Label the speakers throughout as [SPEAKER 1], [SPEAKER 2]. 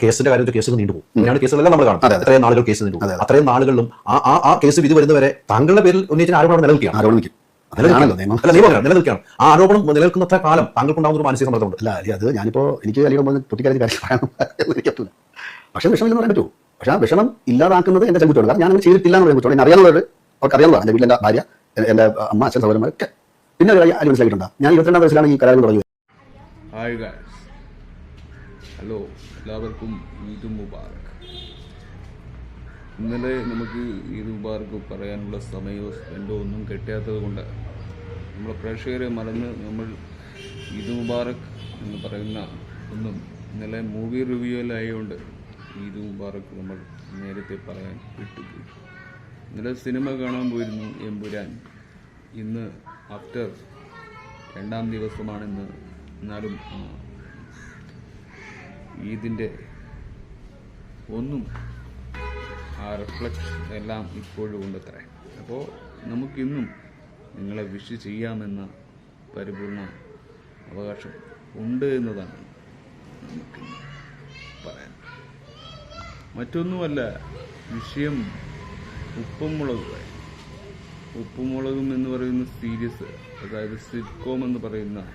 [SPEAKER 1] കേസിന്റെ കാര്യത്തിൽ കേസുകൾ നീണ്ടുപോകും. അങ്ങനെയാണ് കേസുകളെല്ലാം നമ്മൾ കാണും
[SPEAKER 2] അതെ, അതെ.
[SPEAKER 1] അത്രയും നാളുകൾ കേസ് നീണ്ടു
[SPEAKER 2] അതെ, അതെ.
[SPEAKER 1] അത്രയും നാളുകളിലും ആ ആ ആ കേസ് വിധി വരുന്നവരെ താങ്കളുടെ പേരിൽ ഉന്നയിച്ച ആരോപണം നിലനിൽക്കുകയാണ്.
[SPEAKER 2] ആരോപണം നിൽക്കും അതിലാണല്ലോ നിയമം.
[SPEAKER 1] അല്ല നിലനിൽക്കുകയാണ്. ആ ആരോപണം നിലനിൽക്കുന്നത്ര കാലം താങ്കൾക്കുണ്ടാകുന്ന ഒരു മാനസിക സമ്മർദ്ദമുണ്ട്.
[SPEAKER 2] അല്ല അലി, അത് ഞാനിപ്പോ എനിക്ക് കുട്ടിക്കാരി കാര്യം പറയാൻ പക്ഷേ വിഷമില്ലെന്ന് പറയാൻ പറ്റുമോ? പക്ഷേ ആ വിഷമം ഇല്ലാതാക്കുന്നത് എന്റെ ചെങ്കുറ്റമാണ് കാരണം ഞാൻ അങ്ങനെ ചെയ്തിട്ടില്ല എന്ന് കുറ്റമാണ് എന്നെ അറിയാവുന്നവർ അവർക്ക് അറിയാവുന്നതാണ്. എന്റെ വീട്ടിൽ ഭാര്യ എന്റെ എന്റെ അമ്മ അച്ഛൻ സഹോദരന്മാരൊക്കെ പിന്നെ ഒരു കാര്യം മനസ്സിലാക്കിയിട്ടുണ്ട് ഞാൻ ഇരുപത്തിരണ്ടാം വയസ്സിലാണ് ഈ കരാറിൽ തുടങ്ങിയത്.
[SPEAKER 3] ഹായ് ഗായ്സ് ഹലോ എല്ലാവർക്കും ഈദ് മുബാറക്. ഇന്നലെ നമുക്ക് ഈദ് മുബാറക് പറയാനുള്ള സമയമോ സ്പെൻഡോ ഒന്നും കിട്ടാത്തത് കൊണ്ട് നമ്മളെ പ്രേക്ഷകരെ മറന്ന് നമ്മൾ ഈദ് മുബാറക് എന്ന് പറയുന്ന ഒന്നും ഇന്നലെ മൂവി റിവ്യൂലായതുകൊണ്ട് ഈദ് മുബാറക് നമ്മൾ നേരത്തെ പറയാൻ വിട്ടുപോയി. ഇന്നലെ സിനിമ കാണാൻ പോയിരുന്നു എമ്പുരാൻ. ഇന്ന് ആഫ്റ്റർ രണ്ടാം ദിവസമാണിന്ന് എന്നാലും ഈദിന്റെ ഒന്നും ആ റിഫ്ലക്ഷൻ എല്ലാം ഇപ്പോഴും ഉണ്ടത്രേ. അപ്പോൾ നമുക്കിന്നും നിങ്ങളെ വിഷ് ചെയ്യാമെന്ന പരിപൂർണ അവകാശം ഉണ്ട് എന്നതാണ് നമുക്ക് പറയാൻ. മറ്റൊന്നുമല്ല വിഷയം ഉപ്പും മുളകും. ഉപ്പും മുളകും എന്ന് പറയുന്ന സീരീസ് അതായത് സിറ്റ്കോം എന്ന് പറയുന്ന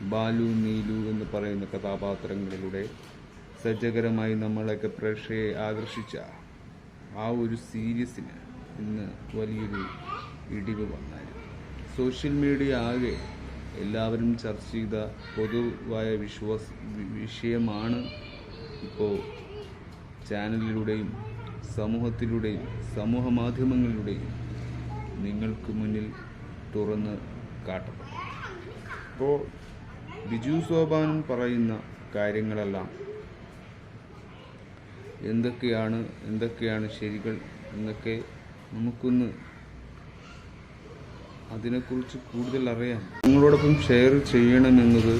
[SPEAKER 3] ബാലു നീലു എന്ന് പറയുന്ന കഥാപാത്രങ്ങളിലൂടെ സജ്ജകരമായി നമ്മളൊക്കെ പ്രേക്ഷയെ ആകർഷിച്ച ആ ഒരു സീരീസിന് ഇന്ന് വലിയൊരു ഇടിവ് വന്നായിരുന്നു. സോഷ്യൽ മീഡിയ ആകെ എല്ലാവരും ചർച്ച ചെയ്ത പൊതുവായ വിശ്വാസ വിഷയമാണ് ഇപ്പോൾ ചാനലിലൂടെയും സമൂഹത്തിലൂടെയും സമൂഹ മാധ്യമങ്ങളിലൂടെയും നിങ്ങൾക്ക് മുന്നിൽ തുറന്ന് കാട്ടപ്പെട്ടു അപ്പോൾ ബിജു സോപാനൻ പറയുന്ന കാര്യങ്ങളെല്ലാം എന്തൊക്കെയാണ് എന്തൊക്കെയാണ് ശരികൾ എന്നൊക്കെ നമുക്കൊന്ന് അതിനെക്കുറിച്ച് കൂടുതൽ അറിയാം. നിങ്ങളോടൊപ്പം ഷെയർ ചെയ്യണമെന്നത്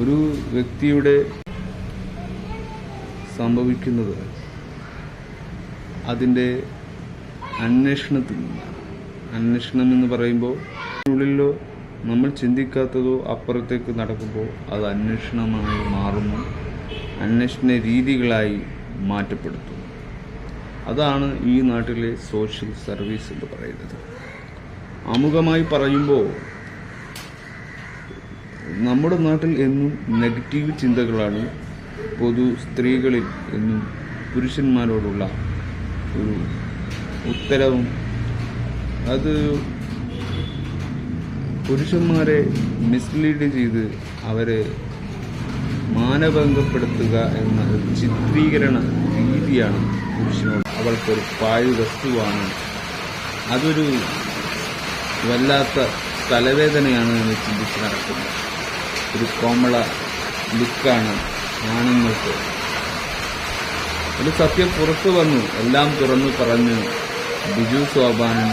[SPEAKER 3] ഒരു വ്യക്തിയുടെ സംഭവിക്കുന്നത് അതിന്റെ അന്വേഷണത്തിൽ നിന്നാണ്. അന്വേഷണം എന്ന് പറയുമ്പോൾ ഉള്ളിലോ നമ്മൾ ചിന്തിക്കാത്തതോ അപ്പുറത്തേക്ക് നടക്കുമ്പോൾ അത് അന്വേഷണമായി മാറുന്നു. അന്വേഷണ രീതികളായി മാറ്റപ്പെടുത്തുന്നു അതാണ് ഈ നാട്ടിലെ സോഷ്യൽ സർവീസ് എന്ന് പറയുന്നത്. ആമുഖമായി പറയുമ്പോൾ നമ്മുടെ നാട്ടിൽ എന്നും നെഗറ്റീവ് ചിന്തകളാണ് പൊതു സ്ത്രീകളിൽ എന്നും പുരുഷന്മാരോടുള്ള ഒരു ഉത്തരവും. അത് പുരുഷന്മാരെ മിസ്ലീഡ് ചെയ്ത് അവരെ മാനഭംഗപ്പെടുത്തുക എന്ന ഒരു ചിത്രീകരണ രീതിയാണ് പുരുഷനോട്. അവൾക്കൊരു പാഴ് വസ്തുവാണ്. അതൊരു വല്ലാത്ത തലവേദനയാണ് എന്ന് ചിന്തിച്ച് നടക്കുന്നത് ഒരു കോമള ലുക്കാണ് ആണുങ്ങൾക്ക്. ഒരു സത്യം പുറത്തു വന്നു. എല്ലാം തുറന്നു പറഞ്ഞ് ബിജു സോപാനൻ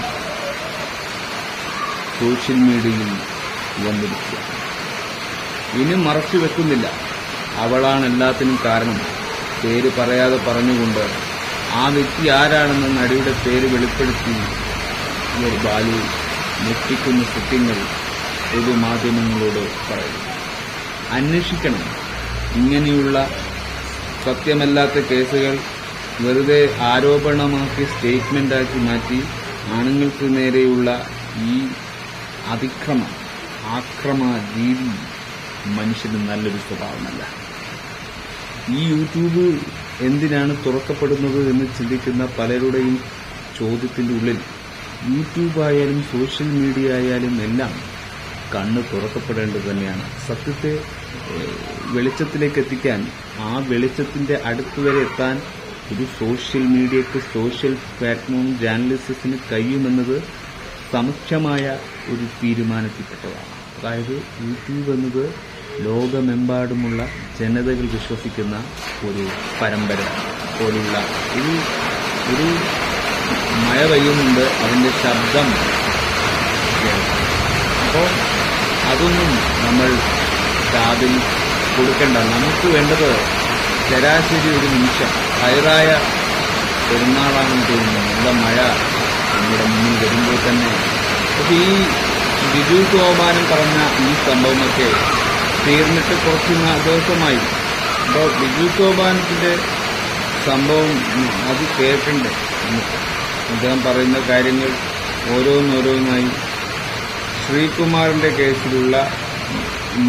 [SPEAKER 3] സോഷ്യൽ മീഡിയയിൽ വന്നിരിക്കുക. ഇനി മറച്ചു വെക്കുന്നില്ല. അവളാണ് എല്ലാത്തിനും കാരണം. പേര് പറയാതെ പറഞ്ഞുകൊണ്ട് ആ വ്യക്തി ആരാണെന്ന് നടിയുടെ പേര് വെളിപ്പെടുത്തി. ബാലു ഞെട്ടിക്കുന്ന സത്യങ്ങൾ പൊതുമാധ്യമങ്ങളോട് പറയുന്നു. അന്വേഷിക്കണം. ഇങ്ങനെയുള്ള സത്യമല്ലാത്ത കേസുകൾ വെറുതെ ആരോപണമാക്കി സ്റ്റേറ്റ്മെന്റാക്കി മാറ്റി ആണുങ്ങൾക്ക് നേരെയുള്ള ഈ അതിക്രമ ആക്രമ രീതി മനുഷ്യന് നല്ലൊരു സ്വഭാവമല്ല. ഈ യൂട്യൂബ് എന്തിനാണ് തുറക്കപ്പെടുന്നത് എന്ന് ചിന്തിക്കുന്ന പലരുടെയും ചോദ്യത്തിന്റെ ഉള്ളിൽ യൂട്യൂബ് ആയാലും സോഷ്യൽ മീഡിയ ആയാലും എല്ലാം കണ്ണ് തുറക്കപ്പെടേണ്ടത് തന്നെയാണ്. സത്യത്തെ വെളിച്ചത്തിലേക്ക് എത്തിക്കാൻ ആ വെളിച്ചത്തിന്റെ അടുത്ത് വരെ എത്താൻ ഒരു സോഷ്യൽ മീഡിയക്ക് സോഷ്യൽ പ്ലാറ്റ്ഫോം ജേർണലിസത്തിന് കഴിയുമെന്നത് സമുഖ്യമായ ഒരു തീരുമാനത്തിൽപ്പെട്ടതാണ്. അതായത് യൂട്യൂബ് എന്നത് ലോകമെമ്പാടുമുള്ള ജനതകൾ വിശ്വസിക്കുന്ന ഒരു പരമ്പര പോലുള്ള ഒരു ഒരു മഴ പെയ്യുന്നുണ്ട് അതിന്റെ ശബ്ദം. അപ്പോൾ അതൊന്നും നമ്മൾ കാതിൽ കൊടുക്കേണ്ട. നമുക്ക് വേണ്ടത് ശരാശരി ഒരു നിമിഷം. തയറായ പെരുന്നാളാണെന്ന് തോന്നുന്നു നല്ല മഴ നമ്മുടെ മുന്നിൽ വരുമ്പോൾ തന്നെ. പക്ഷേ ഈ ബിജു സോമാനം പറഞ്ഞ ഈ സംഭവമൊക്കെ തീർന്നിട്ട് കുറച്ച് ദിവസമായി. അപ്പോൾ ബിജു ചോപാനത്തിന്റെ സംഭവം അത് കേട്ടിട്ടുണ്ട്. അദ്ദേഹം പറയുന്ന കാര്യങ്ങൾ ഓരോന്നോരോന്നായി. ശ്രീകുമാറിന്റെ കേസിലുള്ള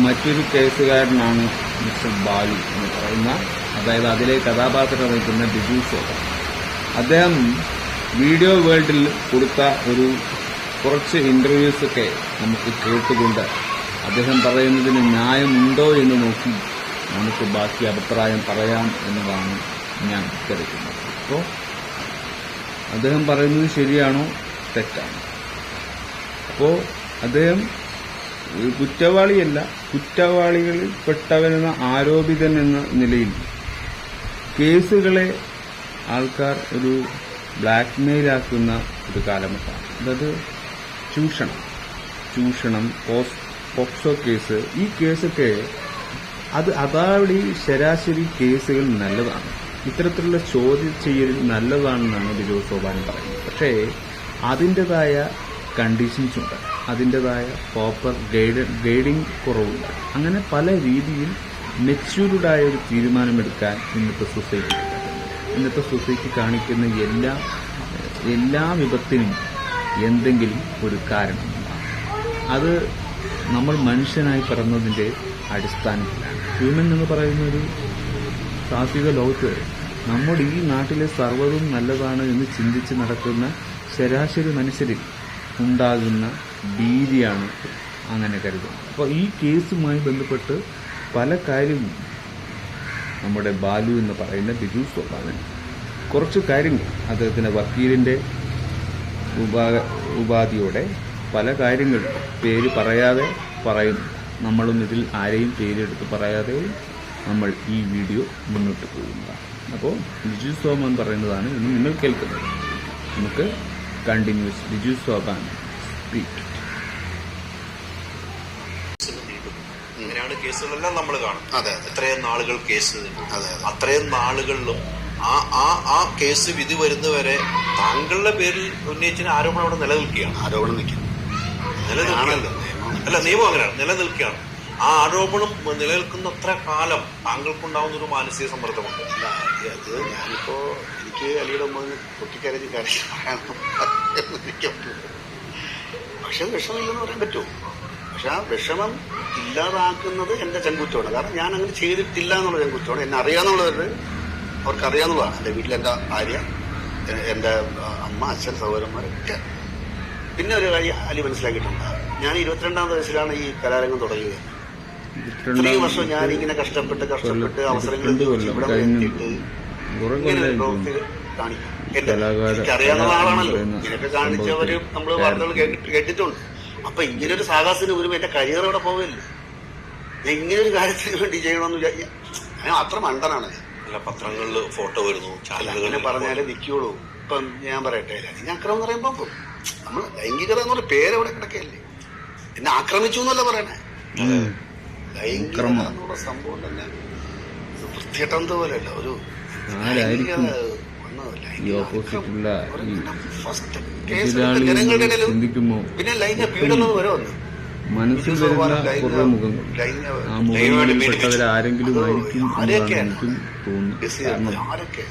[SPEAKER 3] മറ്റൊരു കേസുകാരനാണ് മിസ്റ്റർ ബാലു എന്ന് പറയുന്ന അതായത് അതിലെ കഥാപാത്രം വഹിക്കുന്ന ബിജു സോപാൻ അദ്ദേഹം വീഡിയോ വേൾഡിൽ കൊടുത്ത ഒരു കുറച്ച് ഇന്റർവ്യൂസ് ഒക്കെ നമുക്ക് കേട്ടുകൊണ്ട് അദ്ദേഹം പറയുന്നതിന് ന്യായമുണ്ടോ എന്ന് നോക്കി നമുക്ക് ബാക്കി അഭിപ്രായം പറയാം എന്നതാണ് ഞാൻ കരുതുന്നത് അപ്പോൾ അദ്ദേഹം പറയുന്നത് ശരിയാണോ? തെറ്റാണോ. അപ്പോൾ അദ്ദേഹം കുറ്റവാളിയല്ല കുറ്റവാളികളിൽ പെട്ടവനെന്ന ആരോപിതൻ എന്ന നിലയിൽ കേസുകളെ ആൾക്കാർ ഒരു ബ്ലാക്ക് മെയിലാക്കുന്ന ഒരു കാലഘട്ടമാണ്. അതായത് ചൂഷണം. ചൂഷണം പോസ് പോക്സോ കേസ്. ഈ കേസൊക്കെ അത് അതാവടി ശരാശരി കേസുകൾ നല്ലതാണ്. ഇത്തരത്തിലുള്ള ചോദ്യം ചെയ്യൽ നല്ലതാണെന്നാണ് ബിജു സോബാൻ പറയുന്നത്. പക്ഷേ അതിന്റെതായ കണ്ടീഷൻസ് ഉണ്ട്. അതിന്റെതായ പ്രോപ്പർ ഗൈഡ് ഗൈഡിങ് കുറവുണ്ട്. അങ്ങനെ പല രീതിയിൽ മെച്യൂർഡായ ഒരു തീരുമാനമെടുക്കാൻ ഇന്നത്തെ സൊസൈറ്റി ഇന്നത്തെ സൊസൈറ്റി കാണിക്കുന്ന എല്ലാ എല്ലാ വിപത്തിനും എന്തെങ്കിലും ഒരു കാരണമുണ്ടാകും അത് നമ്മൾ മനുഷ്യനായി പിറന്നതിന്റെ അടിസ്ഥാനത്തിലാണ്. ഹ്യൂമൻ എന്ന് പറയുന്ന ഒരു സാത്വിക ലോകത്ത് നമ്മുടെ ഈ നാട്ടിലെ സർവതും നല്ലതാണ് എന്ന് ചിന്തിച്ച് നടക്കുന്ന ശരാശരി മനുഷ്യരിൽ ഉണ്ടാകുന്ന ഭീതിയാണ് അങ്ങനെ കരുതുന്നത്. അപ്പോൾ ഈ കേസുമായി ബന്ധപ്പെട്ട് പല കാര്യവും നമ്മുടെ ബാലു എന്ന് പറയുന്ന ബിജു സ്വഭാവൻ. കുറച്ച് കാര്യങ്ങൾ അദ്ദേഹത്തിന്റെ വക്കീലിന്റെ ഉപാ ഉപാധിയോടെ പല കാര്യങ്ങൾ പേര് പറയാതെ പറയുന്നു നമ്മളും ഇതിൽ ആരെയും പേരെടുത്ത് പറയാതെ നമ്മൾ ഈ വീഡിയോ മുന്നോട്ട് പോകുന്നതാണ്. അപ്പോൾ ബിജു സോമൻ പറയുന്നതാണ് ഇന്ന് നിങ്ങൾ കേൾക്കുന്നത്. നമുക്ക് കണ്ടിന്യൂസ് ബിജു സോമൻ സ്പീക്ക്
[SPEAKER 1] ഇങ്ങനെയാണ് കേസുകളെല്ലാം നമ്മൾ കാണും
[SPEAKER 2] അതെ
[SPEAKER 1] നാളുകൾ കേസ്
[SPEAKER 2] അതെ അതെ.
[SPEAKER 1] അത്രയും നാളുകളിലും ആ ആ ആ കേസ് വിധി വരുന്നവരെ താങ്കളുടെ പേരിൽ ഉന്നയിച്ചിന് ആരോപണം അവിടെ നിലനിൽക്കുകയാണ്.
[SPEAKER 2] ആരോപണം നിൽക്കും
[SPEAKER 1] നിലനിൽക്കുകയാണ്. അല്ല നിയമം അങ്ങനെയാണ്. നിലനിൽക്കുകയാണ്. ആ ആരോപണം നിലനിൽക്കുന്ന അത്ര കാലം താങ്കൾക്കുണ്ടാവുന്ന ഒരു മാനസിക സമ്മർദ്ദമുണ്ട്.
[SPEAKER 2] അല്ല അത് ഞാനിപ്പോ എനിക്ക് അലിയുടെ ഉമ്മ പൊട്ടിക്കരഞ്ഞ് കാര്യം. പക്ഷെ വിഷമില്ലെന്ന് പറയാൻ പറ്റുമോ? പക്ഷെ ആ വിഷമം ഇല്ലാതാക്കുന്നത് എന്റെ ചെങ്കുറ്റമാണ് കാരണം ഞാൻ അങ്ങനെ ചെയ്തിട്ടില്ല എന്നുള്ള ചെങ്കുറ്റമാണ് എന്നെ അറിയാന്നുള്ളവരുടെ അവർക്കറിയാന്നുള്ളതാണ് എന്റെ വീട്ടിൽ ഭാര്യ എന്റെ അമ്മ അച്ഛൻ സഹോദരന്മാരൊക്കെ പിന്നെ ഒരു കാര്യം അലി മനസ്സിലാക്കിയിട്ടുണ്ട്. ഞാൻ ഇരുപത്തിരണ്ടാം വയസ്സിലാണ് ഈ കലാരംഗം തുടങ്ങിയത്. ഇത്രയും വർഷം ഞാൻ ഇങ്ങനെ കഷ്ടപ്പെട്ട് കഷ്ടപ്പെട്ട് അവസരങ്ങൾ ഇവിടെ. എത്തിയിട്ട്
[SPEAKER 3] കുറെ
[SPEAKER 2] ഇങ്ങനെ ഒരു
[SPEAKER 3] കൊല്ലം
[SPEAKER 2] പ്രവൃത്തി കാണിക്കും. എനിക്കറിയാവുന്ന ആളാണല്ലോ. ഇങ്ങനെയൊക്കെ കാണിച്ചവര് നമ്മൾ വാർത്തകൾ കേട്ടിട്ടുണ്ട്. അപ്പൊ ഇങ്ങനെ ഒരു സാഹസത്തിന് ഒരു എന്റെ കരിയർ ഇവിടെ പോവില്ലേ? ഞാൻ ഇങ്ങനെ ഒരു കാര്യത്തിന് വേണ്ടി ചെയ്യണമെന്ന് വിചാരിക്കാം ഞാൻ അത്ര മണ്ടനാണ്.
[SPEAKER 1] അല്ല പത്രങ്ങളിൽ ഫോട്ടോ വരുന്നു
[SPEAKER 2] അങ്ങനെ പറഞ്ഞാലേ നിൽക്കുള്ളൂ ഇപ്പം ഞാൻ പറയട്ടെ ഞാൻ അക്രമം എന്ന് പറയുമ്പോ നമ്മൾ ലൈംഗികത എന്നുള്ള പേര് അവിടെ കിടക്കല്ലേ എന്നെ ആക്രമിച്ചു എന്നല്ല പറയണേ? ലൈംഗികത എന്നുള്ള സംഭവം തന്നെ വൃത്തികെട്ടന്ത് പോലെയല്ല ഒരു പിന്നെ ലൈംഗിക പീഡനം വരെ വന്നു.
[SPEAKER 3] മനസ്സിൽ വരുന്ന കുറേ മുഖങ്ങൾ ആ മുഖങ്ങളിൽപ്പെട്ടവർ ആരെങ്കിലും ആയിരിക്കും എന്നാണ് എനിക്കും തോന്നുന്നത് കാരണം
[SPEAKER 2] ആരൊക്കെ?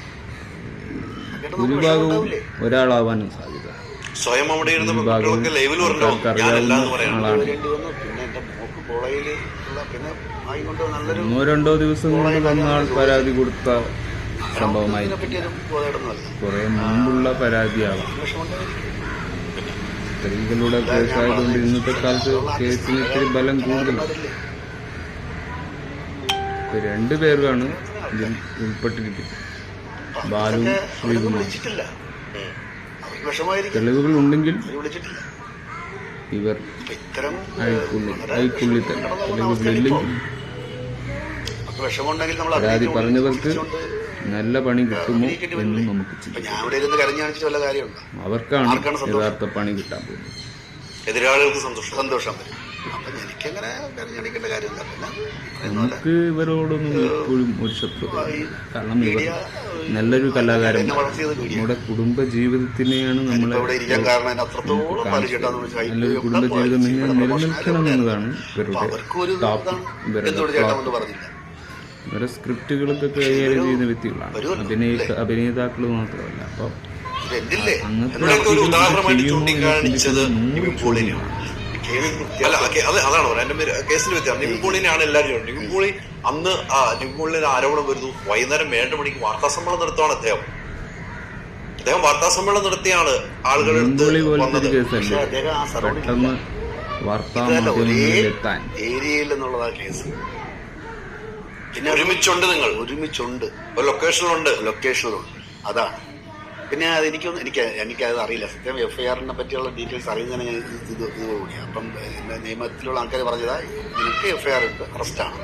[SPEAKER 3] ഭൂരിഭാഗവും ഒരാളാവാനും സാധ്യത
[SPEAKER 1] സ്വയം അവിടെ ഇരുന്ന് കുട്ടികളൊക്കെ ലൈവിൽ പറഞ്ഞു ഞാനല്ല എന്ന്
[SPEAKER 3] അറിയാവുന്ന
[SPEAKER 1] പറയാം.
[SPEAKER 3] ആളാണ്.
[SPEAKER 2] വരേണ്ടി വന്നു പിന്നെ എന്റെ മോക്ക് കോളേജിൽ ഉള്ള പിന്നെ ആയി കൊണ്ട് നല്ലൊരു
[SPEAKER 3] ഒന്നോ രണ്ടോ ദിവസം കൊണ്ട് വന്നാൾ പരാതി കൊടുത്ത സംഭവമായി. കുറെ മുമ്പുള്ള പരാതിയാവാം സ്ത്രീകളുടെ കേസായതുകൊണ്ട് ഇന്നത്തെ കാലത്ത് കേസിന് ഇത്തിരി ബലം കൂടുതലാണ് രണ്ടു പേരുമാണ് ഇതിൽ ഉൾപ്പെട്ടിരിക്കുന്നത്. ബാലു ശ്രീകുമാർ.
[SPEAKER 2] വിഷമായിരിക്കും
[SPEAKER 3] തെളിവുകൾ ഉണ്ടെങ്കിൽ
[SPEAKER 2] വിളിച്ചിട്ടില്ല.
[SPEAKER 3] ഇവർ
[SPEAKER 2] ഇത്തരം
[SPEAKER 3] തന്നെ തെളിവുകളില്ലെങ്കിൽ
[SPEAKER 2] നമ്മൾ
[SPEAKER 3] പരാതി പറഞ്ഞവർക്ക് നല്ല പണി കിട്ടുമോ എന്നും നമുക്ക്
[SPEAKER 2] ഞാൻ ഇവിടെ ഇരുന്ന് കരഞ്ഞു കാണിച്ചിട്ട് വല്ല കാര്യമുണ്ടോ?
[SPEAKER 3] അവർക്കാണ്? യഥാർത്ഥ പണി കിട്ടാൻ പോകുന്നത്.
[SPEAKER 1] എതിരാളികൾക്ക് സന്തോഷം.
[SPEAKER 2] സന്തോഷം. അപ്പൊ എനിക്കങ്ങനെ കാര്യമില്ല.
[SPEAKER 3] നമുക്ക് ഇവരോടൊന്നും എപ്പോഴും ഒരു കാരണം ഇവർ നല്ലൊരു കലാകാരൻ. നമ്മുടെ കുടുംബ ജീവിതത്തിനെയാണ് നമ്മളെ നല്ലൊരു കുടുംബ ജീവിതം എങ്ങനെ നിലനിൽക്കണം എന്നതാണ്
[SPEAKER 2] അപ്പൊ
[SPEAKER 3] ഇവരുടെ ഇവരുടെ സ്ക്രിപ്റ്റുകളൊക്കെ കൈകാര്യം ചെയ്യുന്ന വ്യക്തികളാണ്. അഭിനയ അഭിനേതാക്കൾ മാത്രമല്ല. അപ്പോൾ
[SPEAKER 1] അങ്ങനത്തെ
[SPEAKER 3] ചെയ്യുമോ
[SPEAKER 1] അല്ല അത് അതാണ് പറയുന്നത് പേര് കേസിൽ വ്യത്യാസം. നിവിൻ പോളിനെയാണ് എല്ലാവരും. നിവിൻ പോളി അന്ന് ആ നിവിൻ പോളിന് ആരോപണം വരുന്നു. വൈകുന്നേരം ഏഴ് മണിക്ക് വാർത്താ സമ്മേളനം നടത്തുവാണ് അദ്ദേഹം. അദ്ദേഹം വാർത്താ സമ്മേളനം നടത്തിയാണ് ആളുകളുടെ അടുത്ത്
[SPEAKER 3] മുൻപൊളി പോലത്തെ
[SPEAKER 1] വന്നത്.
[SPEAKER 2] അദ്ദേഹം ആ സറൗണ്ടിങ് ഒരേ ഏരിയയിൽ എന്നുള്ളതാ കേസ്. പിന്നെ
[SPEAKER 1] ഒരുമിച്ചുണ്ട് നിങ്ങൾ.
[SPEAKER 2] ഒരുമിച്ചുണ്ട്.
[SPEAKER 1] ഒരു ലൊക്കേഷനിലുണ്ട്
[SPEAKER 2] ലൊക്കേഷനിലുണ്ട് അതാണ് പിന്നെ അത് എനിക്കൊന്നും എനിക്ക് എനിക്കത് അറിയില്ല. സത്യം എഫ് ഐ ആറിനെ പറ്റിയുള്ള ഡീറ്റെയിൽസ് അറിയുന്നതിന് ഞാൻ ഇത് ഇത് ഇതുകൂടിയാണ് അപ്പം എന്റെ നിയമത്തിലുള്ള ആൾക്കാർ പറഞ്ഞതാ എനിക്ക് എഫ് ഐ ആർ ഉണ്ട് അറസ്റ്റാണ്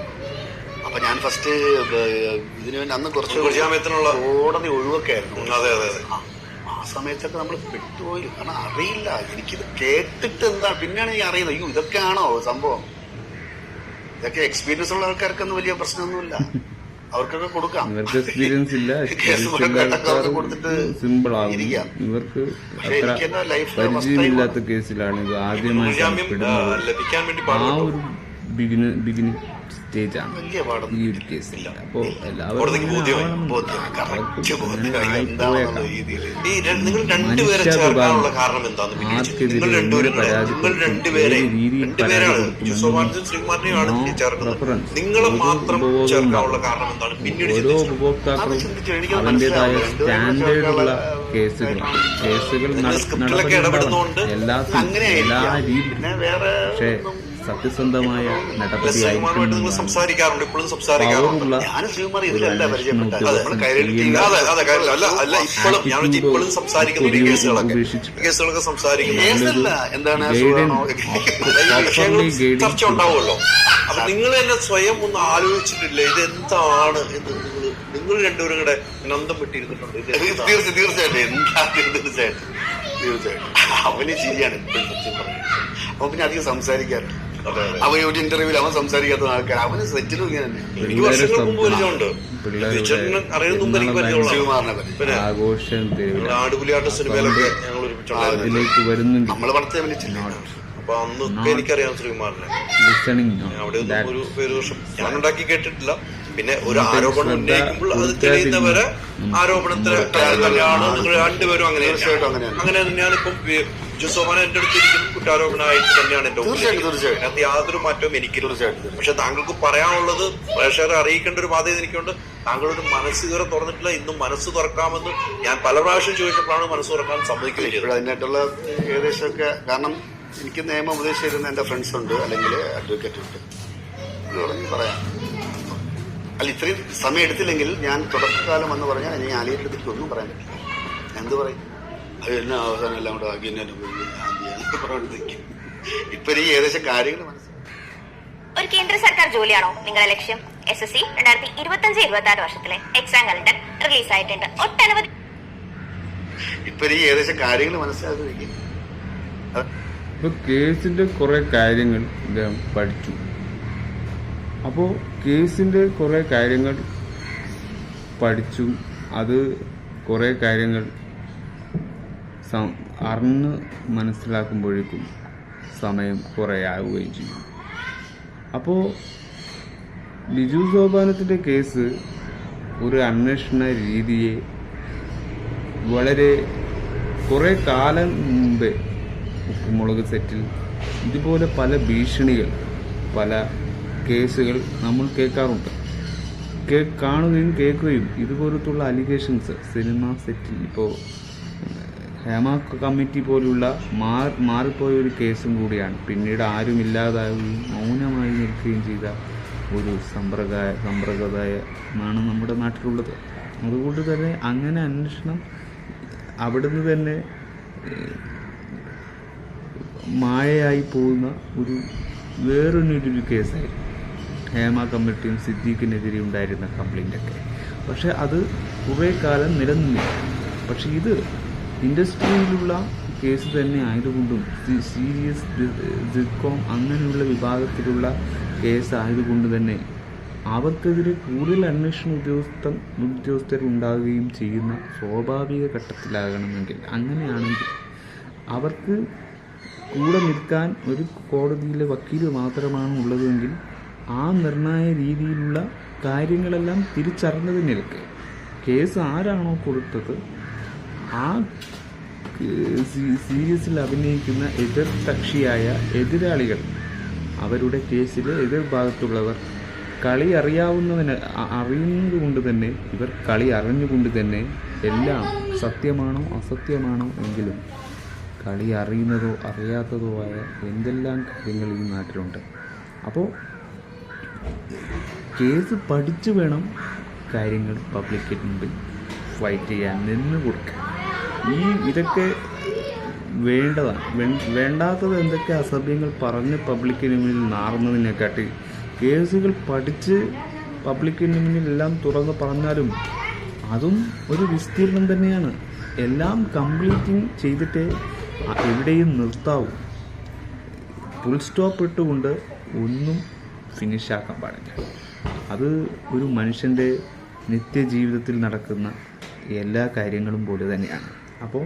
[SPEAKER 2] അപ്പം ഞാൻ ഫസ്റ്റ് ഇതിനു വേണ്ടി അന്ന് കുറച്ച്
[SPEAKER 1] സമയത്തിനുള്ള
[SPEAKER 2] കോടതി ഒഴിവൊക്കെ ആയിരുന്നു
[SPEAKER 1] അതെ അതെ അതെ.
[SPEAKER 2] ആ, ആ സമയത്തൊക്കെ നമ്മൾ പെട്ടുപോയി. കാരണം അറിയില്ല. എനിക്കിത് കേട്ടിട്ട് എന്താ പിന്നെയാണ് ഈ അറിയുന്നത്. അയ്യോ ഇതൊക്കെയാണോ സംഭവം? ഇതൊക്കെ എക്സ്പീരിയൻസ് ഉള്ള ആൾക്കാർക്കൊന്നും വലിയ പ്രശ്നമൊന്നുമില്ല. അവർക്കൊക്കെ കൊടുക്കാം.
[SPEAKER 3] ഇവർക്ക് എക്സ്പീരിയൻസ് ഇല്ല
[SPEAKER 2] കൊടുത്തിട്ട്
[SPEAKER 3] സിമ്പിൾ ആകും. ഇവർക്ക് പരിചയമില്ലാത്ത കേസിലാണ് ഇത്
[SPEAKER 1] ആദ്യമായിട്ട് ആ,
[SPEAKER 3] ഒരു ബിഗിന് ബിഗിനിങ് സ്റ്റേജ് ആണ്
[SPEAKER 2] വലിയ
[SPEAKER 3] ഈ ഒരു കേസിൽ. അപ്പോ എല്ലാവരും ഓരോ ഉപഭോക്താക്കളും
[SPEAKER 2] അവന്റെതായ
[SPEAKER 3] സ്റ്റാൻഡേർഡുള്ള
[SPEAKER 2] ചേർക്കാനുള്ള,
[SPEAKER 3] കേസുകൾ
[SPEAKER 2] നടക്കുന്നുണ്ട്
[SPEAKER 3] എല്ലാ
[SPEAKER 2] ആയിരിക്കാം.
[SPEAKER 3] രീതിയിലും.
[SPEAKER 2] വേറെ
[SPEAKER 3] പക്ഷേ സത്യസന്ധമായ നടപടി
[SPEAKER 1] സംസാരിക്കാറുണ്ട് ഇപ്പോഴും സംസാരിക്കാറുണ്ട്.
[SPEAKER 2] ശ്രീകുമാർ ഇതിലല്ല പരിചയപ്പെട്ടത്
[SPEAKER 1] ഇപ്പോഴും ഞാൻ ഇപ്പോഴും സംസാരിക്കുന്ന കേസുകളൊക്കെ കേസുകളൊക്കെ സംസാരിക്കുന്നു
[SPEAKER 2] കേസല്ല എന്താണ്
[SPEAKER 1] ചർച്ച ഉണ്ടാവുമല്ലോ. അപ്പൊ നിങ്ങൾ തന്നെ സ്വയം ഒന്ന് ആലോചിച്ചിട്ടില്ല ഇത് എന്താണ് എന്ന് നിങ്ങൾ നിങ്ങൾ രണ്ടുപേരും കൂടെ നന്ദം വിട്ടിരുന്നിട്ടുണ്ട്?
[SPEAKER 2] തീർച്ച തീർച്ചയായിട്ടും എന്താ തീർച്ചയായിട്ടും തീർച്ചയായിട്ടും. അവന് ശരിയാണ് ഇപ്പോഴും സത്യം പറഞ്ഞത്. അപ്പൊ പിന്നെ അധികം
[SPEAKER 1] അതെ.
[SPEAKER 2] അവൻ ഒരു ഇന്റർവ്യൂവിൽ അവൻ സംസാരിക്കാത്ത ആൾക്കാർ അവന് സെറ്റിലും ഇങ്ങനെ
[SPEAKER 1] എനിക്ക് വർഷങ്ങൾക്ക് മുമ്പ് പരിചയമുണ്ട്.
[SPEAKER 3] പിള്ളേരുടെ
[SPEAKER 1] ടീച്ചറിനെ അറിയുന്ന മുമ്പ് എനിക്ക് പരിചയമുള്ള
[SPEAKER 2] ശ്രീകുമാറിനെ പറ്റി.
[SPEAKER 1] പിന്നെ
[SPEAKER 3] ആഘോഷം തെരുവിൽ
[SPEAKER 1] സിനിമയിലൊക്കെ ഞങ്ങൾ ഒരുമിച്ചുണ്ടായിരുന്നു.
[SPEAKER 2] നമ്മൾ പടത്തെ വിളിച്ചില്ല
[SPEAKER 1] അപ്പൊ അന്നൊക്കെ എനിക്കറിയാം ശ്രീകുമാറിനെ. അവിടെ ഒന്നും ഒരു ഒരു വർഷം ഞാൻ ഉണ്ടാക്കി കേട്ടിട്ടില്ല. പിന്നെ ഒരു ആരോപണം ഉന്നയിക്കുമ്പോൾ അത്. തെളിയുന്നവരെ ആരോപണത്തിന് തന്നെയാണ് നിങ്ങൾ രണ്ടുപേരും അങ്ങനെ. അങ്ങനെ തന്നെയാണ് ഇപ്പം ജുസോമാൻ എന്റെ അടുത്ത് ഇരിക്കുന്ന കുറ്റാരോപണമായിട്ട് തന്നെയാണ് എന്റെ
[SPEAKER 2] തീർച്ചയായിട്ടും.
[SPEAKER 1] അതിനകത്ത് യാതൊരു മാറ്റവും എനിക്ക്
[SPEAKER 2] തീർച്ചയായിട്ടും.
[SPEAKER 1] പക്ഷെ താങ്കൾക്ക് പറയാനുള്ളത് പ്രേക്ഷകരെ അറിയിക്കേണ്ട ഒരു ബാധ്യത എനിക്കുണ്ട് താങ്കളൊരു മനസ്സ് ഇതുവരെ തുറന്നിട്ടില്ല ഇന്നും മനസ്സ് തുറക്കാമെന്ന് ഞാൻ പല പ്രാവശ്യം ചോദിച്ചപ്പോഴാണ് മനസ്സ് തുറക്കാൻ
[SPEAKER 2] ഇപ്പോൾ അതിനായിട്ടുള്ള ഏകദേശമൊക്കെ കാരണം എനിക്ക് നിയമം ഉപദേശിച്ചിരുന്ന എന്റെ എന്റെ ഫ്രണ്ട്സ് ഉണ്ട് അല്ലെങ്കിൽ അഡ്വക്കേറ്റ് ഉണ്ട് പറയാം അല്ല ഇത്രയും സമയം എടുത്തില്ലെങ്കിൽ ഞാൻ തുടക്കകാലം എന്ന് പറഞ്ഞാൽ ഇനി ആലിയുടെ അടുത്തേക്ക് ഒന്നും പറയാൻ പറ്റില്ല. എന്ത് പറയും? അത് എന്നെ അവസാനം എല്ലാം കൂടെ ആക്കി എന്നെ പറഞ്ഞിരിക്കും ഇപ്പൊ ഈ ഏകദേശം കാര്യങ്ങൾ മനസ്സിലായി.
[SPEAKER 4] ഒരു കേന്ദ്ര സർക്കാർ ജോലിയാണോ നിങ്ങളുടെ ലക്ഷ്യം? എസ് എസ് സി രണ്ടായിരത്തി ഇരുപത്തി അഞ്ച് ഇരുപത്തി ആറ് വർഷത്തിലെ എക്സാം കലണ്ടർ റിലീസ് ആയിട്ടുണ്ട്. ഒട്ടനവധി
[SPEAKER 2] ഇപ്പൊ ഈ ഏകദേശം കാര്യങ്ങൾ
[SPEAKER 3] മനസ്സിലാക്കി കേസിന്റെ കുറെ കാര്യങ്ങൾ പഠിച്ചു. അപ്പോൾ കേസിന്റെ കുറെ കാര്യങ്ങൾ പഠിച്ചു. അത് കുറെ കാര്യങ്ങൾ അറിഞ്ഞ് മനസ്സിലാക്കുമ്പോഴേക്കും സമയം കുറേ ആവുകയും ചെയ്യും. അപ്പോൾ ബിജു സോപാനത്തിന്റെ കേസ് ഒരു അന്വേഷണ രീതിയെ വളരെ കുറേ കാലം മുമ്പേ ഉപ്പുമുളക് സെറ്റിൽ ഇതുപോലെ പല ഭീഷണികൾ പല കേസുകൾ നമ്മൾ കേൾക്കാറുണ്ട്. കേ കാണുകയും കേൾക്കുകയും ഇതുപോലത്തുള്ള അലിഗേഷൻസ് സിനിമ സെറ്റിൽ ഇപ്പോൾ ഹേമ കമ്മിറ്റി പോലുള്ള മാർ മാറിപ്പോയ ഒരു കേസും കൂടിയാണ്. പിന്നീട് ആരും ഇല്ലാതാവുകയും മൗനമായി നിൽക്കുകയും ചെയ്ത ഒരു സമ്പ്രദായ സമ്പ്രദായമാണ് നമ്മുടെ നാട്ടിലുള്ളത്. അതുകൊണ്ട് തന്നെ അങ്ങനെ അന്വേഷണം അവിടുന്ന് തന്നെ മായയായി പോകുന്ന ഒരു വേറൊരു കേസായിരുന്നു ഹേമ കമ്മിറ്റിയും സിദ്ദീഖിനെതിരെ ഉണ്ടായിരുന്ന കംപ്ലയിന്റൊക്കെ പക്ഷെ അത് കുറേ കാലം നിലനിന്നു പക്ഷെ ഇത് ഇൻഡസ്ട്രിയിലുള്ള കേസ് തന്നെ ആയതുകൊണ്ടും സീരിയസ് സിക്കോം അങ്ങനെയുള്ള വിഭാഗത്തിലുള്ള കേസ് ആയതുകൊണ്ട് തന്നെ അവർക്കെതിരെ കൂടുതൽ അന്വേഷണ ഉദ്യോഗസ്ഥ ഉദ്യോഗസ്ഥർ ഉണ്ടാകുകയും ചെയ്യുന്ന സ്വാഭാവിക ഘട്ടത്തിലാകണമെങ്കിൽ അങ്ങനെയാണെങ്കിൽ അവർക്ക് കൂടെ നിൽക്കാൻ ഒരു കോടതിയിലെ വക്കീൽ മാത്രമാണ് ഉള്ളതെങ്കിൽ ആ നിർണായ രീതിയിലുള്ള കാര്യങ്ങളെല്ലാം തിരിച്ചറിഞ്ഞതിനിൽക്ക് കേസ് ആരാണോ കൊടുത്തത് ആ സീരീസിൽ അഭിനയിക്കുന്ന എതിർ കക്ഷിയായ എതിരാളികൾ അവരുടെ കേസിലെ എതിർ ഭാഗത്തുള്ളവർ കളി അറിയാവുന്നതിന് അറിയുന്നത് കൊണ്ട് തന്നെ ഇവർ കളി അറിഞ്ഞുകൊണ്ട് തന്നെ എല്ലാം സത്യമാണോ അസത്യമാണോ എങ്കിലും കളി അറിയുന്നതോ അറിയാത്തതോ ആയ എന്തെല്ലാം കാര്യങ്ങൾ ഈ നാട്ടിലുണ്ട്. അപ്പോൾ കേസ് പഠിച്ചു വേണം കാര്യങ്ങൾ പബ്ലിക്കിന് മുമ്പിൽ ഫൈറ്റ് ചെയ്യാൻ നിന്ന് കൊടുക്കുക ഈ ഇതൊക്കെ വേണ്ടതാണ്. വേണ്ടാത്തത് എന്തൊക്കെ അസഭ്യങ്ങൾ പറഞ്ഞ് പബ്ലിക്കിന് മുന്നിൽ നാറുന്നതിനെക്കാട്ടി കേസുകൾ പഠിച്ച് പബ്ലിക്കിന് മുന്നിൽ എല്ലാം തുറന്ന് പറഞ്ഞാലും അതും ഒരു വിസ്തീർണം തന്നെയാണ്. എല്ലാം കംപ്ലീറ്റിങ് ചെയ്തിട്ട് എവിടെയും നിർത്താവും. ഫുൾ സ്റ്റോപ്പ് ഇട്ടുകൊണ്ട് ഒന്നും ഫിനിഷാക്കാൻ പാടില്ല. അത് ഒരു മനുഷ്യന്റെ നിത്യജീവിതത്തിൽ നടക്കുന്ന എല്ലാ കാര്യങ്ങളും പോലെ തന്നെയാണ്. അപ്പോൾ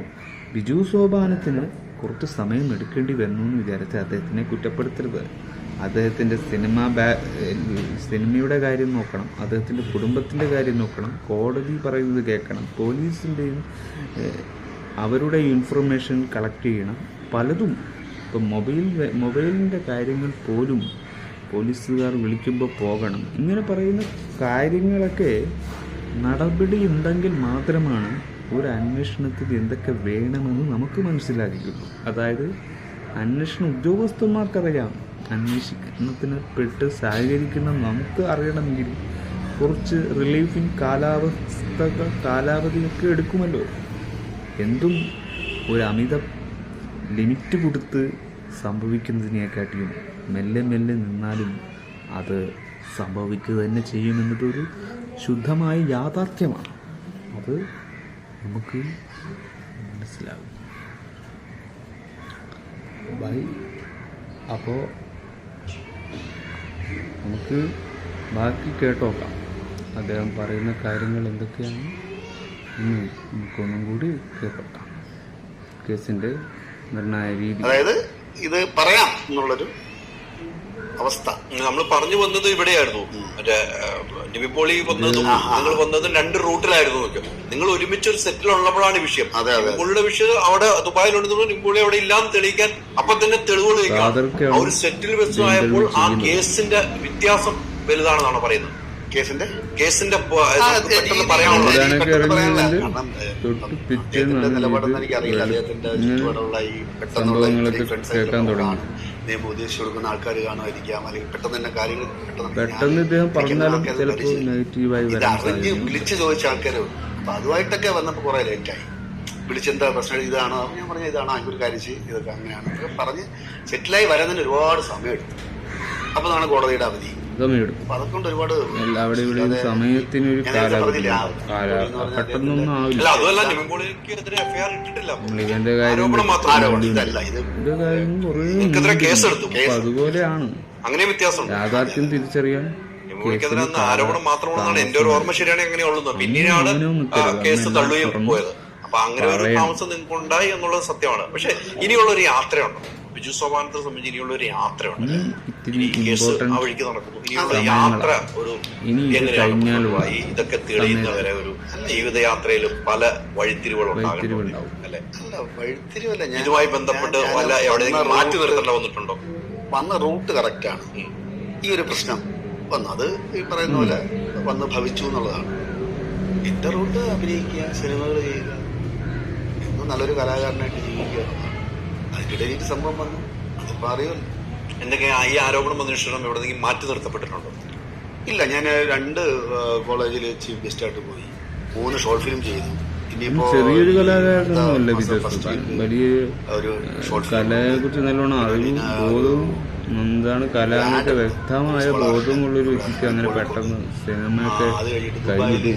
[SPEAKER 3] ബിജു സോപാനത്തിന് കുറച്ച് സമയം എടുക്കേണ്ടി വന്നു എന്ന് വിചാരിച്ച് അദ്ദേഹത്തിനെ കുറ്റപ്പെടുത്തരുത്. അദ്ദേഹത്തിന്റെ സിനിമ ബാ സിനിമയുടെ കാര്യം നോക്കണം അദ്ദേഹത്തിന്റെ കുടുംബത്തിന്റെ കാര്യം നോക്കണം കോടതി പറയുന്നത് കേൾക്കണം പോലീസിന്റെയും അവരുടെ ഇൻഫർമേഷൻ കളക്ട് ചെയ്യണം. പലതും ഇപ്പം മൊബൈൽ മൊബൈലിന്റെ കാര്യങ്ങൾ പോലും പോലീസുകാർ വിളിക്കുമ്പോൾ പോകണം. ഇങ്ങനെ പറയുന്ന കാര്യങ്ങളൊക്കെ നടപടി ഉണ്ടെങ്കിൽ മാത്രമാണ് ഒരു അന്വേഷണത്തിൽ എന്തൊക്കെ വേണമെന്ന് നമുക്ക് മനസ്സിലാക്കിയുള്ളൂ അതായത് അന്വേഷണ ഉദ്യോഗസ്ഥന്മാർക്കറിയാം. അന്വേഷണത്തിന് പെട്ട് സഹകരിക്കുന്ന നമുക്ക് അറിയണമെങ്കിൽ കുറച്ച് റിലീഫിങ് കാലാവസ്ഥ കാലാവധിയൊക്കെ എടുക്കുമല്ലോ. എന്തും ഒരു അമിത ലിമിറ്റ് കൊടുത്ത് സംഭവിക്കുന്നതിനെക്കാട്ടിയും മെല്ലെ മെല്ലെ നിന്നാലും അത് സംഭവിക്കുക തന്നെ ചെയ്യുമെന്നതൊരു ശുദ്ധമായ യാഥാർത്ഥ്യമാണ്. അത് നമുക്ക് മനസ്സിലാകും. ബൈ. അപ്പോൾ നമുക്ക് ബാക്കി കേട്ടോക്കാം. അദ്ദേഹം പറയുന്ന കാര്യങ്ങൾ എന്തൊക്കെയാണ്? എന്ന് നമുക്കൊന്നും കൂടി കേട്ടോക്കാം. കേസിന്റെ നിർണായ രീതി.
[SPEAKER 2] അതായത് ഇത് പറയാം എന്നുള്ളൊരു അവസ്ഥ.
[SPEAKER 1] നമ്മൾ പറഞ്ഞു വന്നത് ഇവിടെയായിരുന്നു. മറ്റേ നിവിൻ പോളി വന്നതും നിങ്ങൾ വന്നതും രണ്ട് റൂട്ടിലായിരുന്നു നോക്കും നിങ്ങൾ ഒരുമിച്ച് ഒരു സെറ്റിൽ ഉള്ളപ്പോഴാണ് ഈ വിഷയം. നിവിൻ വിഷയം അവിടെ ദുബായിലുണ്ടെന്ന് നിവിൻ പോളി അവിടെ ഇല്ലാന്ന് തെളിയിക്കാൻ അപ്പൊ തന്നെ തെളിവുകൾ. ഒരു സെറ്റിൽ വെച്ച് ആയപ്പോൾ ആ കേസിന്റെ വ്യത്യാസം വലുതാണെന്നാണ് പറയുന്നത്.
[SPEAKER 2] കേസിന്റെ?
[SPEAKER 1] കേസിന്റെ പെട്ടെന്ന്
[SPEAKER 2] നിലപാടൊന്നും എനിക്കറിയില്ല. അദ്ദേഹത്തിന്റെ ചുറ്റുപാടുള്ള ഈ പെട്ടെന്നുള്ള. നിയമം കൊടുക്കുന്ന ആൾക്കാർ കാണുമായിരിക്കാം. അല്ലെങ്കിൽ തന്നെ കാര്യങ്ങൾ പെട്ടെന്ന് ഇത് അറിഞ്ഞ് വിളിച്ചു ചോദിച്ച ആൾക്കാരെ അപ്പൊ അതുമായിട്ടൊക്കെ വന്നപ്പോ കുറെ ലേറ്റായി. വിളിച്ചെന്താ പ്രശ്നം? ഇതാണോ? അപ്പൊ ഞാൻ പറഞ്ഞ ഇതാണോ? ഒരു കാര്യം ചെയ്യും. ഇതൊക്കെ അങ്ങനെയാണ്. പറഞ്ഞ് സെറ്റിലായി വരാൻ ഒരുപാട് സമയം എടുത്തു അപ്പൊ നാണ് കോടതിയുടെ അവധി.
[SPEAKER 3] സമയമെടുക്കും എല്ലാ അവിടെ ഇവിടെ സമയത്തിനൊരു കാലാവധി പെട്ടെന്നൊന്നും ആവില്ല. ഇവന്റെ കാര്യം
[SPEAKER 2] ഇത്
[SPEAKER 3] കാര്യം കുറേ അതുപോലെയാണ്. യാഥാർത്ഥ്യം തിരിച്ചറിയാൻ
[SPEAKER 1] അന്ന് ആരോപണം മാത്രമാണെന്നാണ് എന്റെ ഒരു ഓർമ്മ ശരിയാണ് എങ്ങനെയുള്ളത് പിന്നീടാണ് കേസ് തള്ളുകയും പോയത്. അപ്പൊ അങ്ങനെ ഒരു. താമസം നിങ്ങൾക്ക് ഉണ്ടായി എന്നുള്ളത് സത്യമാണ്. പക്ഷെ ഇനിയുള്ള ഒരു യാത്രയുണ്ട്. ബിജു സോമാനത്തെ സംബന്ധിച്ച് ഇനിയുള്ള ഒരു യാത്രയുണ്ട്. കേസ് ആ വഴിക്ക് നടക്കുന്നു. ഇനിയുള്ള യാത്ര ഒരു എങ്ങനെയാണ്? ഇതൊക്കെ തെളിയുന്നവരെ ഒരു ജീവിതയാത്രയിൽ പല വഴിത്തിരിവുകൾ
[SPEAKER 3] വഴിത്തിരിവുണ്ടാവും.
[SPEAKER 1] അല്ലെ?
[SPEAKER 2] അല്ല വഴിത്തിരിവല്ല ഞാൻ
[SPEAKER 1] ഇതുമായി ബന്ധപ്പെട്ട്
[SPEAKER 2] പല
[SPEAKER 1] എവിടെയെങ്കിലും മാറ്റി നിർത്തേണ്ട വന്നിട്ടുണ്ടോ?
[SPEAKER 2] വന്ന റൂട്ട് കറക്റ്റാണ്. ഈ ഒരു പ്രശ്നം വന്നു അത് ഈ പറയുന്ന പോലെ വന്ന് ഭവിച്ചു എന്നുള്ളതാണ്. എന്റെ റൂട്ട് അഭിനയിക്കുക സിനിമകൾ ചെയ്യുക എന്നും നല്ലൊരു കലാകാരനായിട്ട് ജീവിക്കുക. ഈ സംഭവം വന്നു. അതിപ്പോ അറിയുമല്ലോ.
[SPEAKER 1] എന്തൊക്കെ ഈ ആരോപണം വന്നതിന് ശേഷം എവിടെയെങ്കിലും മാറ്റി നിർത്തപ്പെട്ടിട്ടുണ്ടോ?
[SPEAKER 2] ഇല്ല ഞാൻ രണ്ട് കോളേജിൽ ചീഫ് ഗസ്റ്റായിട്ട് പോയി. മൂന്ന് ഷോർട്ട് ഫിലിം ചെയ്തു.
[SPEAKER 3] ചെറിയൊരു
[SPEAKER 2] ഈ
[SPEAKER 3] കലാകാരനൊന്നുമല്ല വിജയ് വലിയ
[SPEAKER 2] ഷോർട്ട്
[SPEAKER 3] കലയെ കുറിച്ച് നല്ലോണം അറിവും ബോധവും എന്താണ് കല എന്നൊക്കെ വ്യക്തമായ ബോധമുള്ളൊരു വ്യക്തിക്ക് അങ്ങനെ പെട്ടെന്ന് സിനിമയൊക്കെ
[SPEAKER 2] കഴിഞ്ഞിട്ട്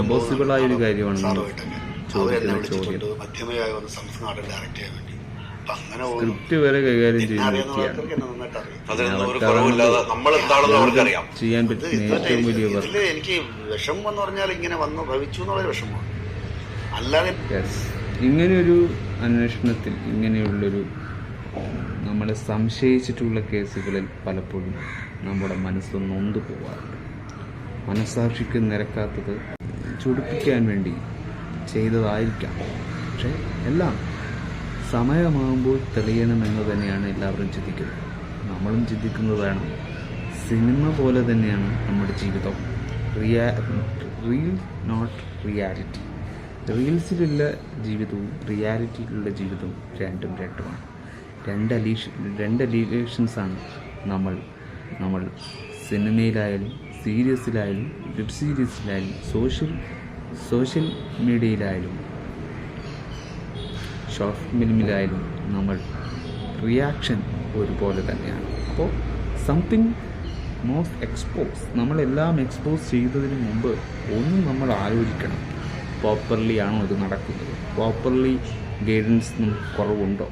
[SPEAKER 3] ഇമ്പോസിബിൾ ആയ ഒരു കാര്യമാണ്.
[SPEAKER 2] അവരെന്നെ വിളിച്ചിട്ടുണ്ട്. മധ്യമയായി വന്ന് സംസ്കാരം ഡയറക്റ്റ് ചെയ്യാൻ വേണ്ടി
[SPEAKER 3] സ്ക്രിപ്റ്റ് വരെ കൈകാര്യം ചെയ്യുന്ന ചെയ്യാൻ പറ്റുന്ന ഏറ്റവും വലിയ
[SPEAKER 2] എനിക്ക് വിഷമം എന്ന് പറഞ്ഞാൽ ഇങ്ങനെ വന്നു ഭവിച്ചു എന്നുള്ളൊരു വിഷമമാണ്. അല്ലാതെ
[SPEAKER 3] ഇങ്ങനെയൊരു അന്വേഷണത്തിൽ ഇങ്ങനെയുള്ളൊരു നമ്മളെ സംശയിച്ചിട്ടുള്ള കേസുകളിൽ പലപ്പോഴും നമ്മുടെ മനസ്സ് നൊന്തു പോവാറുണ്ട്. മനസാക്ഷിക്ക് നിരക്കാത്തത് ചുടിപ്പിക്കാൻ വേണ്ടി ചെയ്തതായിരിക്കാം. പക്ഷേ എല്ലാം സമയമാകുമ്പോൾ തെളിയണമെന്ന് തന്നെയാണ് എല്ലാവരും ചിന്തിക്കുന്നത്. നമ്മളും ചിന്തിക്കുന്നതാണ് സിനിമ പോലെ തന്നെയാണ് നമ്മുടെ ജീവിതം. റിയാ റിയൽ നോട്ട് റിയാലിറ്റി. റീൽസിലുള്ള ജീവിതവും റിയാലിറ്റിയിലുള്ള ജീവിതവും രണ്ടും രണ്ടുമാണ്. രണ്ട് അലീഷ രണ്ട് അലീഗേഷൻസാണ് നമ്മൾ നമ്മൾ സിനിമയിലായാലും സീരിയസിലായാലും വെബ് സീരീസിലായാലും സോഷ്യൽ സോഷ്യൽ മീഡിയയിലായാലും ഷോർട്ട് ഫിലിമിലായാലും നമ്മൾ റിയാക്ഷൻ ഒരുപോലെ തന്നെയാണ്. അപ്പോൾ സംതിങ് മോസ്റ്റ് എക്സ്പോസ് നമ്മളെല്ലാം എക്സ്പോസ് ചെയ്തതിന് മുമ്പ് ഒന്നും നമ്മൾ ആലോചിക്കണം പ്രോപ്പർലി ആണോ ഇത് നടക്കുന്നത്? പ്രോപ്പർലി ഗൈഡൻസ് നമുക്ക് കുറവുണ്ടോ?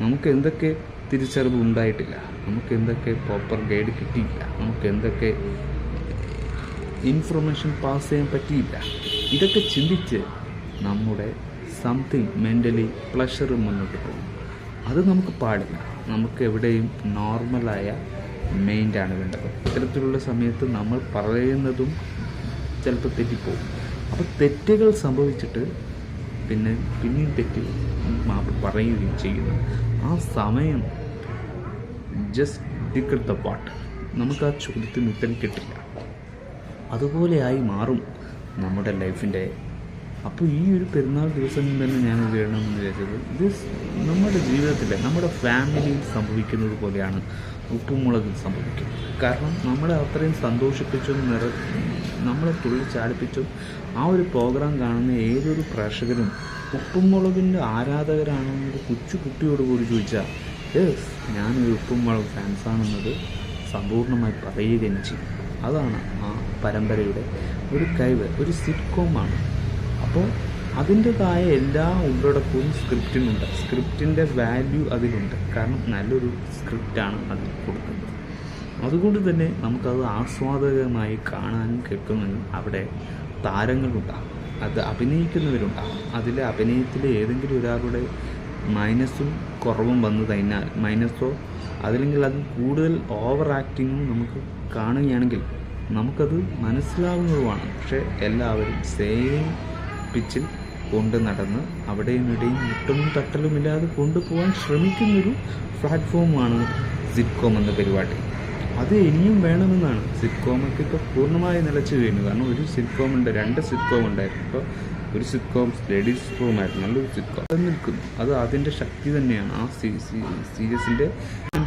[SPEAKER 3] നമുക്ക് എന്തൊക്കെ തിരിച്ചറിവ് ഉണ്ടായിട്ടില്ല? നമുക്ക് എന്തൊക്കെ പ്രോപ്പർ ഗൈഡ് കിട്ടിയില്ല? നമുക്ക് എന്തൊക്കെ ഇൻഫർമേഷൻ പാസ് ചെയ്യാൻ പറ്റിയില്ല? ഇതൊക്കെ ചിന്തിച്ച് നമ്മുടെ സംതിങ് മെന്റലി പ്ലഷർ മുന്നോട്ട് പോകും. അത് നമുക്ക് പാടില്ല. നമുക്ക് എവിടെയും നോർമലായ മൈൻഡാണ് വേണ്ടത്. ഇത്തരത്തിലുള്ള സമയത്ത് നമ്മൾ പറയുന്നതും ചിലപ്പോൾ തെറ്റിപ്പോകും അപ്പോൾ തെറ്റുകൾ സംഭവിച്ചിട്ട് പിന്നെ പിന്നെയും തെറ്റ് മാപ്പ് പറയുകയും ചെയ്യുന്നു. ആ സമയം ജസ്റ്റ് ടിക്കറ്റ് ദ പാട്ട് നമുക്ക് ആ ചോദ്യത്തിന് ഉത്തരം കിട്ടില്ല. അതുപോലെയായി മാറും. നമ്മുടെ ലൈഫിന്റെ അപ്പോൾ ഈ ഒരു പെരുന്നാൾ ദിവസം തന്നെ ഞാൻ ഇത് വേണമെന്ന് വിചാരിച്ചത്? ഇത് നമ്മുടെ ജീവിതത്തിൽ നമ്മുടെ ഫാമിലിയിൽ സംഭവിക്കുന്നത് പോലെയാണ് ഉപ്പും മുളകും സംഭവിക്കുന്നത് കാരണം നമ്മളെ അത്രയും സന്തോഷിപ്പിച്ചും നിറ നമ്മളെ തുള്ളി ചാടിപ്പിച്ചും ആ ഒരു പ്രോഗ്രാം കാണുന്ന ഏതൊരു പ്രേക്ഷകരും ഉപ്പും മുളകിന്റെ ആരാധകരാണെന്ന് കൊച്ചു കുട്ടിയോട് കൂടി ചോദിച്ചാൽ യെസ് ഞാനൊരു ഉപ്പും മുളക് ഫാൻസാണെന്നത് സമ്പൂർണമായി പറയുകയും ചെയ്യും. അതാണ് ആ പരമ്പരയുടെ ഒരു കഴിവ് ഒരു സിറ്റ്കോമാണ് അപ്പോൾ അതിന്റെതായ എല്ലാ ഉള്ളടക്കവും സ്ക്രിപ്റ്റിനുണ്ട് സ്ക്രിപ്റ്റിന്റെ വാല്യൂ അതിലുണ്ട്. കാരണം നല്ലൊരു സ്ക്രിപ്റ്റാണ് അതിൽ കൊടുക്കുന്നത്. അതുകൊണ്ട് തന്നെ നമുക്കത് ആസ്വാദകമായി കാണാനും കേൾക്കുന്നതിനും അവിടെ താരങ്ങളുണ്ടാകും. അത് അഭിനയിക്കുന്നവരുണ്ടാകും. അതിലെ അഭിനയത്തിലെ ഏതെങ്കിലും ഒരാളുടെ മൈനസും കുറവും വന്നു കഴിഞ്ഞാൽ മൈനസോ അതല്ലെങ്കിൽ അത് കൂടുതൽ ഓവർ ആക്ടിങ്ങും നമുക്ക് കാണുകയാണെങ്കിൽ നമുക്കത് മനസ്സിലാവുന്നതുമാണ്. പക്ഷേ എല്ലാവരും സെയിം പിച്ചിൽ കൊണ്ട് നടന്ന് അവിടെയും ഇവിടെയും മുട്ടലും തട്ടലുമില്ലാതെ കൊണ്ടുപോകാൻ ശ്രമിക്കുന്നൊരു പ്ലാറ്റ്ഫോമാണ് സിറ്റ്കോം എന്ന പരിപാടി. അത് ഇനിയും വേണമെന്നാണ്. സിറ്റ്കോമൊക്കെ ഇപ്പോൾ പൂർണമായി നിലച്ചു കഴിഞ്ഞു കാരണം ഒരു സിറ്റ്കോം ഉണ്ട് രണ്ട് സിറ്റ്കോം ഉണ്ടായിരുന്നു. ഇപ്പോൾ ഒരു സിറ്റ്കോം ലേഡീസ് സിറ്റ്കോം ആയിരുന്നു. നല്ലൊരു സിറ്റ്കോം അത് നിൽക്കുന്നു. അത് അതിന്റെ ശക്തി തന്നെയാണ്. ആ സീരീസിന്റെ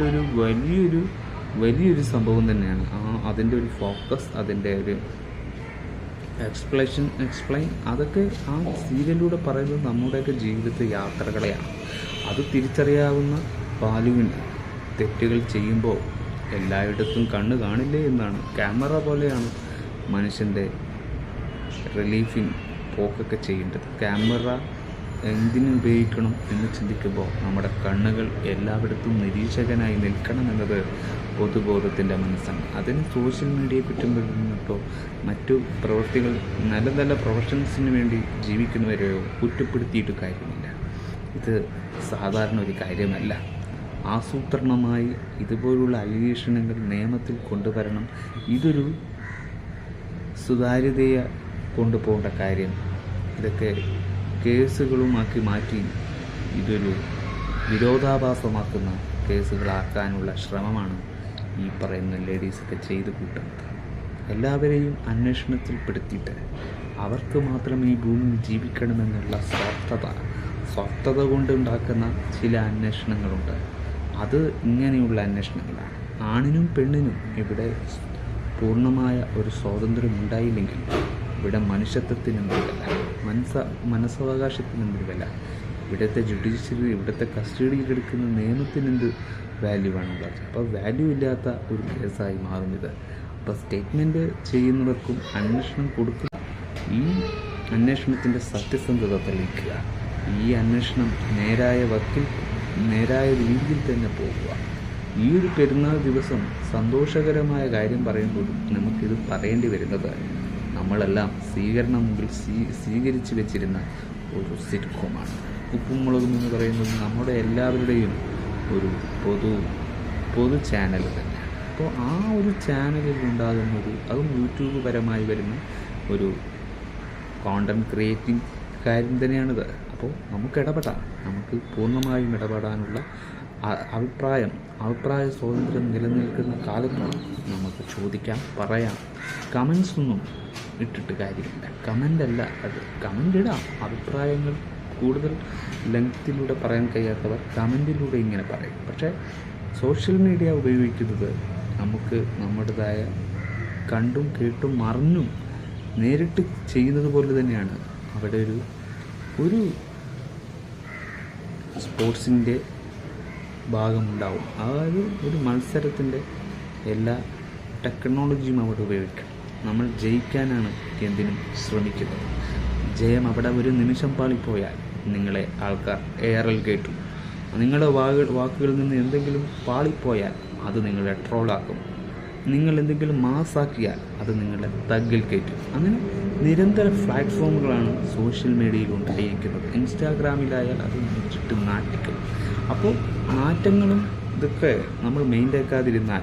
[SPEAKER 3] ഒരു വലിയൊരു വലിയൊരു സംഭവം തന്നെയാണ്. ആ അതിന്റെ ഒരു ഫോക്കസ് അതിന്റെ ഒരു എക്സ്പ്ലഷൻ എക്സ്പ്ലെയിൻ അതൊക്കെ ആ സീരിയലിലൂടെ പറയുന്നത് നമ്മുടെയൊക്കെ ജീവിതത്തെ യാത്രകളെയാണ്. അത് തിരിച്ചറിയാവുന്ന ബാലുവിന് തെറ്റുകൾ ചെയ്യുമ്പോൾ എല്ലായിടത്തും കണ്ണ് കാണില്ലേ എന്നാണ്. ക്യാമറ പോലെയാണ് മനുഷ്യന്റെ റിലീഫിങ് പോക്കൊക്കെ ചെയ്യേണ്ടത്. ക്യാമറ എന്തിനു ഉപയോഗിക്കണം എന്ന് ചിന്തിക്കുമ്പോൾ നമ്മുടെ കണ്ണുകൾ എല്ലായിടത്തും നിരീക്ഷകനായി നിൽക്കണം എന്നത് പൊതുബോധത്തിന്റെ മനസ്സാണ്. അതിന് സോഷ്യൽ മീഡിയയെ കുറ്റപ്പെടുന്നിട്ടോ മറ്റു പ്രവൃത്തികൾ നല്ല നല്ല പ്രൊഫഷൻസിന് വേണ്ടി ജീവിക്കുന്നവരെയോ കുറ്റപ്പെടുത്തിയിട്ട് കാര്യമില്ല. ഇത് സാധാരണ ഒരു കാര്യമല്ല. ആസൂത്രണമായി ഇതുപോലുള്ള അന്വേഷണങ്ങൾ നിയമത്തിൽ കൊണ്ടുവരണം. ഇതൊരു സുതാര്യതയെ കൊണ്ടുപോകേണ്ട കാര്യം. ഇതൊക്കെ കേസുകളുമാക്കി മാറ്റി ഇതൊരു വിരോധാഭാസമാക്കുന്ന കേസുകളാക്കാനുള്ള ശ്രമമാണ് ഈ പറയുന്ന ലേഡീസൊക്കെ ചെയ്ത് കൂട്ടുന്നത്. എല്ലാവരെയും അന്വേഷണത്തിൽപ്പെടുത്തിയിട്ട് അവർക്ക് മാത്രം ഈ ഭൂമിയിൽ ജീവിക്കണമെന്നുള്ള സ്വാർത്ഥത സ്വാർത്ഥത കൊണ്ടുണ്ടാക്കുന്ന ചില അന്വേഷണങ്ങളുണ്ട്. അത് ഇങ്ങനെയുള്ള അന്വേഷണങ്ങളാണ്. ആണിനും പെണ്ണിനും ഇവിടെ പൂർണമായ ഒരു സ്വാതന്ത്ര്യം ഉണ്ടായില്ലെങ്കിൽ ഇവിടെ മനുഷ്യത്വത്തിനും വില മനസ്സ മനസ്സാവകാശത്തിനും വില ഇവിടുത്തെ ജുഡീഷ്യറി ഇവിടുത്തെ കസ്റ്റഡിയിൽ എടുക്കുന്ന നിയമത്തിനെന്ത് വാല്യൂ വേണമുള്ളത് അപ്പോൾ വാല്യൂ ഇല്ലാത്ത ഒരു കേസായി മാറും ഇത് അപ്പോൾ സ്റ്റേറ്റ്മെന്റ് ചെയ്യുന്നവർക്കും അന്വേഷണം കൊടുക്കുക ഈ അന്വേഷണത്തിന്റെ സത്യസന്ധത തെളിയിക്കുക. ഈ അന്വേഷണം നേരായ വക്കിൽ നേരായ രീതിയിൽ തന്നെ പോകുക. ഈ ഒരു പെരുന്നാൾ ദിവസം സന്തോഷകരമായ കാര്യം പറയുമ്പോഴും നമുക്കിത് പറയേണ്ടി വരുന്നത് നമ്മളെല്ലാം സ്വീകരണം മുമ്പിൽ സ്വീ സ്വീകരിച്ചു വെച്ചിരുന്ന ഒരു സിറ്റ്കോമാണ് ഉപ്പും മുളകും എന്ന് പറയുന്നത് നമ്മുടെ എല്ലാവരുടെയും ഒരു പൊതു പൊതു ചാനൽ തന്നെ അപ്പോൾ ആ ഒരു ചാനലിൽ ഉണ്ടാകുന്ന ഒരു അതും യൂട്യൂബ് പരമായി വരുന്ന ഒരു കോണ്ടന്റ് ക്രിയേറ്റിംഗ് കാര്യം തന്നെയാണിത് അപ്പോൾ നമുക്ക് ഇടപെടാം. നമുക്ക് പൂർണമായും ഇടപെടാനുള്ള അഭിപ്രായം അഭിപ്രായ സ്വാതന്ത്ര്യം നിലനിൽക്കുന്ന കാലത്തോളം നമുക്ക് ചോദിക്കാം പറയാം. കമൻസ് ഒന്നും ഇട്ടിട്ട് കാര്യമില്ല. കമന്റ് അല്ല അത് കമന്റ് ഇടാം. അഭിപ്രായങ്ങൾ കൂടുതൽ ലെങ്ത്തിലൂടെ പറയാൻ കഴിയാത്തവർ കമന്റിലൂടെ ഇങ്ങനെ പറയും. പക്ഷേ സോഷ്യൽ മീഡിയ ഉപയോഗിക്കുന്നത് നമുക്ക് നമ്മുടേതായ കണ്ടും കേട്ടും അറിഞ്ഞും നേരിട്ട് ചെയ്യുന്നത് പോലെ തന്നെയാണ് അവിടെ ഒരു ഒരു സ്പോർട്സിന്റെ ഭാഗമുണ്ടാവും. അതായത് ഒരു മത്സരത്തിന്റെ എല്ലാ ടെക്നോളജിയും അവിടെ ഉപയോഗിക്കണം നമ്മൾ ജയിക്കാനാണ് എന്തിനും ശ്രമിക്കുന്നത്. ജയം അവിടെ ഒരു നിമിഷം പാളിപ്പോയാൽ നിങ്ങളെ ആൾക്കാർ എയറിൽ കേട്ടു. നിങ്ങളുടെ വാക്കുകൾ വാക്കുകളിൽ നിന്ന് എന്തെങ്കിലും പാളിപ്പോയാൽ അത് നിങ്ങളെ ട്രോളാക്കും. നിങ്ങൾ എന്തെങ്കിലും മാസാക്കിയാൽ അത് നിങ്ങളുടെ തഗ്ഗിൽ കയറ്റും. അങ്ങനെ നിരന്തര പ്ലാറ്റ്ഫോമുകളാണ് സോഷ്യൽ മീഡിയയിൽ ഉണ്ടായിരിക്കുന്നത്. ഇൻസ്റ്റാഗ്രാമിലായാൽ അത് ചുറ്റും നാട്ടിക്കും അപ്പോൾ നാറ്റങ്ങളും ഇതൊക്കെ നമ്മൾ മെയിന്റേക്കാതിരുന്നാൽ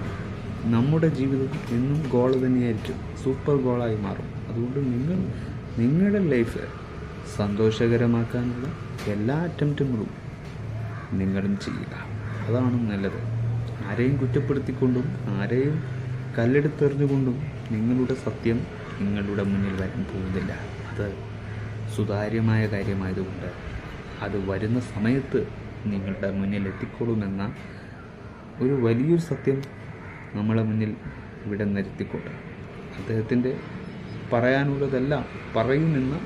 [SPEAKER 3] നമ്മുടെ ജീവിതം എന്നും ഗോൾ തന്നെയായിരിക്കും. സൂപ്പർ ഗോളായി മാറും. അതുകൊണ്ട് നിങ്ങൾ നിങ്ങളുടെ ലൈഫ് സന്തോഷകരമാക്കാനുള്ള എല്ലാ അറ്റംപ്റ്റുകളും നിങ്ങളും ചെയ്യുക. അതാണ് നല്ലത്. ആരെയും കുറ്റപ്പെടുത്തിക്കൊണ്ടും ആരെയും കല്ലെടുത്തെറിഞ്ഞുകൊണ്ടും നിങ്ങളുടെ സത്യം നിങ്ങളുടെ മുന്നിൽ വരാൻ പോകുന്നില്ല. അത് സുതാര്യമായ കാര്യമായതുകൊണ്ട് അത് വരുന്ന സമയത്ത് നിങ്ങളുടെ മുന്നിൽ എത്തിക്കൊള്ളുമെന്ന ഒരു വലിയൊരു സത്യം നമ്മളെ മുന്നിൽ ഇവിടെ നിരത്തിക്കൊണ്ട് അദ്ദേഹത്തിന്റെ പറയാനുള്ളതെല്ലാം പറയുമെന്ന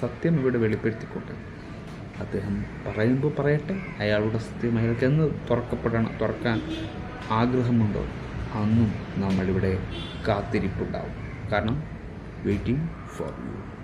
[SPEAKER 3] സത്യം ഇവിടെ വെളിപ്പെടുത്തിക്കൊണ്ട് അദ്ദേഹം പറയുമ്പോൾ പറയട്ടെ അയാളുടെ സത്യം അയാൾക്ക് എന്ന് തുറക്കപ്പെടണം തുറക്കാൻ ആഗ്രഹമുണ്ടോ? അന്നും നമ്മളിവിടെ കാത്തിരിപ്പുണ്ടാവും. കാരണം വെയിറ്റിംഗ് ഫോർ യു